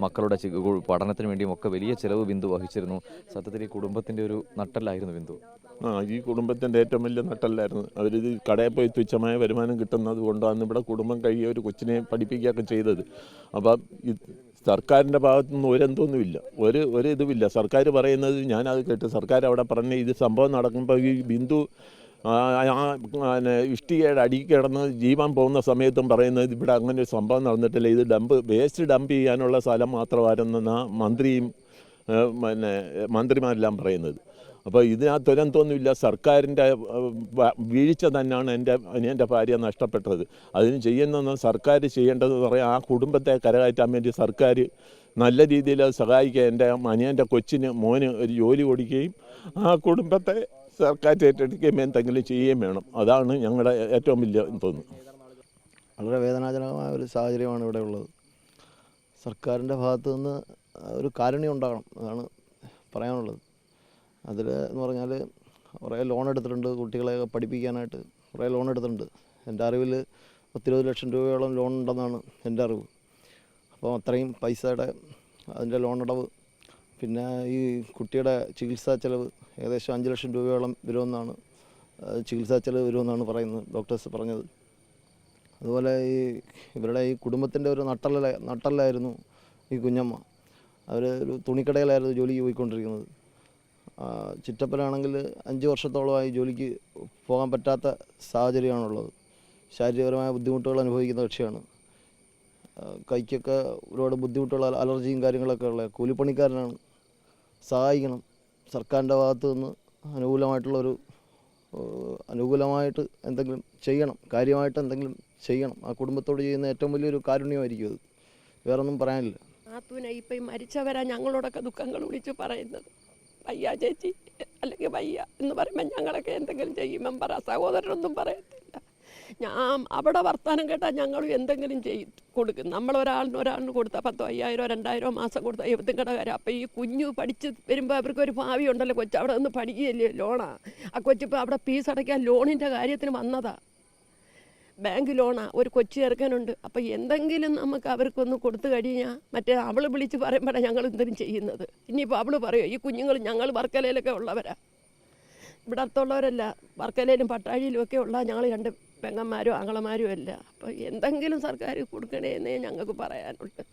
മക്കളുടെ പഠനത്തിന് വേണ്ടിയും ഒക്കെ വലിയ ചിലവ് ബിന്ദു വഹിച്ചിരുന്നു. സത്യത്തിൽ ഈ കുടുംബത്തിന്റെ ഒരു നട്ടല്ലായിരുന്നു ബിന്ദു? ആ ഈ കുടുംബത്തിന്റെ ഏറ്റവും വലിയ നട്ടല്ലായിരുന്നു. അവരിത് കടയിൽ പോയി തുച്ഛമായ വരുമാനം കിട്ടുന്നത് കൊണ്ടാണ് ഇവിടെ കുടുംബം കഴിയുക ഒരു കൊച്ചിനെ പഠിപ്പിക്കുകയൊക്കെ ചെയ്തത്. അപ്പം സർക്കാരിന്റെ ഭാഗത്തുനിന്ന് ഒരെന്തൊന്നുമില്ല ഒരു ഒരു ഇതുമില്ല. സർക്കാർ പറയുന്നത് ഞാനത് കേട്ട്. സർക്കാർ അവിടെ പറഞ്ഞ ഇത് സംഭവം നടക്കുമ്പോൾ ഈ ബിന്ദു ഇഷ്ടികയുടെ അടി കിടന്ന് ജീവൻ പോകുന്ന സമയത്തും പറയുന്നത് ഇവിടെ അങ്ങനെ ഒരു സംഭവം നടന്നിട്ടില്ല. ഇത് ഡംപ് വേസ്റ്റ് ഡംപ് ചെയ്യാനുള്ള സ്ഥലം മാത്രമായിരുന്നെന്ന മന്ത്രിയും പിന്നെ മന്ത്രിമാരെല്ലാം പറയുന്നത്. അപ്പോൾ ഇതിനകത്ത് ഒരെന്തോന്നുമില്ല സർക്കാരിന്റെ വീഴ്ച തന്നെയാണ് എന്റെ അനിയന്റെ ഭാര്യ നഷ്ടപ്പെട്ടത്. അതിന് ചെയ്യുന്നതെന്ന് സർക്കാർ ചെയ്യേണ്ടതെന്ന് പറയാം ആ കുടുംബത്തെ കരകയറ്റാൻ വേണ്ടി സർക്കാർ നല്ല രീതിയിൽ സഹായിക്കുക. എന്റെ അനിയന്റെ കൊച്ചിന് മോന് ഒരു ജോലി കൊടുക്കുകയും ആ കുടുംബത്തെ സർക്കാർ ഏറ്റെടുക്കുകയും എന്തെങ്കിലും ചെയ്യുകയും വേണം. അതാണ് ഞങ്ങളുടെ ഏറ്റവും വലിയ തോന്നുന്നു വളരെ വേദനാജനകമായ ഒരു സാഹചര്യമാണ് ഇവിടെ ഉള്ളത്. സർക്കാരിന്റെ ഭാഗത്തു നിന്ന് ഒരു കാരുണ്യം ഉണ്ടാകണം അതാണ് പറയാനുള്ളത്. അതിൽ എന്ന് പറഞ്ഞാൽ കുറേ ലോൺ എടുത്തിട്ടുണ്ട് കുട്ടികളെ പഠിപ്പിക്കാനായിട്ട്. കുറേ ലോൺ എടുത്തിട്ടുണ്ട്. എന്റെ അറിവിൽ പത്തിരുപത് ലക്ഷം രൂപയോളം ലോൺ ഉണ്ടെന്നാണ് എന്റെ അറിവ്. അപ്പോൾ അത്രയും പൈസയുടെ അതിന്റെ ലോൺ അടവ് പിന്നെ ഈ കുട്ടിയുടെ ചികിത്സാ ചെലവ് ഏകദേശം അഞ്ച് ലക്ഷം രൂപയോളം വരുമെന്നാണ് ചികിത്സാ ചെലവ് വരുമെന്നാണ് പറയുന്നത് ഡോക്ടേഴ്സ് പറഞ്ഞത്. അതുപോലെ ഈ ഇവരുടെ ഈ കുടുംബത്തിന്റെ ഒരു നട്ടല്ല നട്ടല്ലായിരുന്നു ഈ കുഞ്ഞമ്മ. അവർ ഒരു തുണിക്കടയിലായിരുന്നു ജോലിക്ക് പോയിക്കൊണ്ടിരിക്കുന്നത്. ചിറ്റപ്പനാണെങ്കിൽ അഞ്ച് വർഷത്തോളമായി ജോലിക്ക് പോകാൻ പറ്റാത്ത സാഹചര്യമാണുള്ളത്. ശാരീരികപരമായ ബുദ്ധിമുട്ടുകൾ അനുഭവിക്കുന്ന കക്ഷിയാണ്. കൈക്കൊക്കെ ഒരുപാട് ബുദ്ധിമുട്ടുള്ള അലർജിയും കാര്യങ്ങളൊക്കെ ഉള്ള കൂലിപ്പണിക്കാരനാണ്. സഹായിക്കണം. സർക്കാരിന്റെ ഭാഗത്തുനിന്ന് അനുകൂലമായിട്ടുള്ളൊരു അനുകൂലമായിട്ട് എന്തെങ്കിലും ചെയ്യണം. കാര്യമായിട്ട് എന്തെങ്കിലും ചെയ്യണം. ആ കുടുംബത്തോട് ചെയ്യുന്ന ഏറ്റവും വലിയൊരു കാരുണ്യമായിരിക്കും അത്. വേറൊന്നും പറയാനില്ല. നാത്തൂനെ ഇപ്പം മരിച്ചവരാ ഞങ്ങളോടൊക്കെ ദുഃഖങ്ങൾ വിളിച്ച് പറയുന്നത്. വയ്യ ചേച്ചി അല്ലെങ്കിൽ വയ്യ എന്ന് പറയുമ്പോൾ ഞങ്ങളൊക്കെ എന്തെങ്കിലും ചെയ്യുമ്പം പറ. സഹോദരനൊന്നും പറയത്തില്ല. ഞാൻ അവിടെ വർത്തമാനം കേട്ടാൽ ഞങ്ങളും എന്തെങ്കിലും ചെയ്യും കൊടുക്കും. നമ്മൾ ഒരാളിന് കൊടുത്താൽ പത്തോ അയ്യായിരോ രണ്ടായിരോ മാസം കൊടുത്താൽ എഴുപത്തും കടകാരം അപ്പോൾ ഈ കുഞ്ഞു പഠിച്ച് വരുമ്പോൾ അവർക്ക് ഒരു ഭാവി ഉണ്ടല്ലോ. കൊച്ചു അവിടെ നിന്ന് പഠിക്കുകയല്ലേ ലോണാ. ആ കൊച്ചിപ്പോൾ അവിടെ ഫീസ് അടയ്ക്കാൻ ലോണിന്റെ കാര്യത്തിന് വന്നതാ. ബാങ്ക് ലോണാ. ഒരു കൊച്ചു ചേർക്കാനുണ്ട് അപ്പോൾ എന്തെങ്കിലും നമുക്ക് അവർക്കൊന്ന് കൊടുത്തു കഴിഞ്ഞാൽ മറ്റേ അവൾ വിളിച്ച് പറയുമ്പോഴാണ് ഞങ്ങൾ എന്തെങ്കിലും ചെയ്യുന്നത്. ഇനിയിപ്പോൾ അവൾ പറയുമോ ഈ കുഞ്ഞുങ്ങൾ ഞങ്ങൾ വർക്കലയിലൊക്കെ ഉള്ളവരാ. ഇവിടെ അടുത്തുള്ളവരല്ല വർക്കലയിലും പട്ടാഴിയിലും ഒക്കെ ഉള്ള ഞങ്ങൾ രണ്ട് പെങ്ങന്മാരും ആങ്ങളമാരും അല്ല. അപ്പോൾ എന്തെങ്കിലും സർക്കാർ കൊടുക്കണേ എന്നേ ഞങ്ങൾക്ക് പറയാനുള്ളൂ.